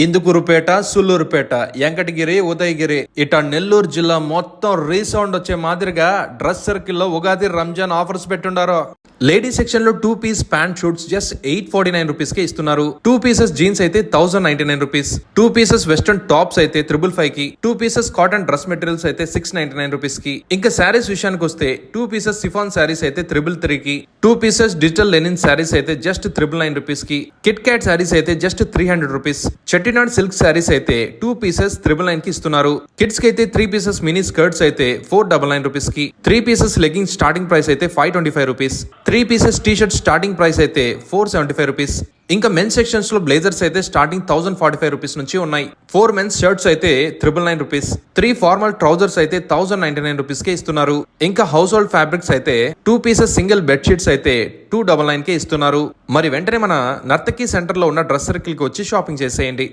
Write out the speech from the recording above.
ఇందుకూరుపేట సుల్లూరుపేట వెంకటగిరి ఉదయగిరి ఇట నెల్లూరు జిల్లా మొత్తం రీసౌండ్ వచ్చే మాదిరిగా డ్రెస్ సర్కిల్లో ఉగాది రంజాన్ ఆఫర్స్ పెట్టుండారు. లేడీస్ సెక్షన్లో two piece pant suits just eight forty nine రూపీస్కి ఇస్తున్నారు. టూ పీసెస్ జీన్స్ అయితే thousand ninety nine rupees. Two pieces western tops అయితే త్రిబుల్ ఫైవ్కి two pieces cotton dress materials అయితే సిక్స్ నైన్టీ నైన్ రూపీస్కి ఇంకా శారీస్ విషయానికి వస్తే టూ పీసెస్ సిఫాన్ శారీస్ అయితే త్రిబుల్ త్రీ కి two pieces digital linen saris అయితే జస్ట్ త్రిబుల్ నైన్ రూపీస్కి కిట్ క్యాట్ శారీస్ అయితే just three hundred rupees. Chettinad silk saris అయితే టూ పీసెస్ త్రిబుల్ నైన్కి ఇస్తున్నారు. కిడ్స్కి అయితే త్రీ పీసెస్ మినీ స్కర్ట్స్ అయితే ఫోర్ డబల్ నైన్ రూపీస్కి three pieces legging starting price అయితే five twenty five rupees. Three pieces T shirt starting price అయితే four seventy five rupees. ఇంకా మెన్స్ సెక్షన్స్లో బ్లేజర్స్ అయితే starting thousand forty five rupees నుంచి ఉన్నాయి. Four men's shirts అయితే triple nine rupees. Three formal trousers అయితే thousand ninety nine rupees కే ఇస్తున్నారు. ఇంకా హౌస్ హోల్డ్ ఫ్యాబ్రిక్స్ అయితే టూ పీసెస్ సింగిల్ బెడ్షీట్స్ అయితే టూ డబల్ నైన్ కే ఇస్తున్నారు. మరి వెంటనే మన నర్తకి సెంటర్లో ఉన్న డ్రెస్ సర్కిల్కి వచ్చి షాపింగ్ చేసేయండి.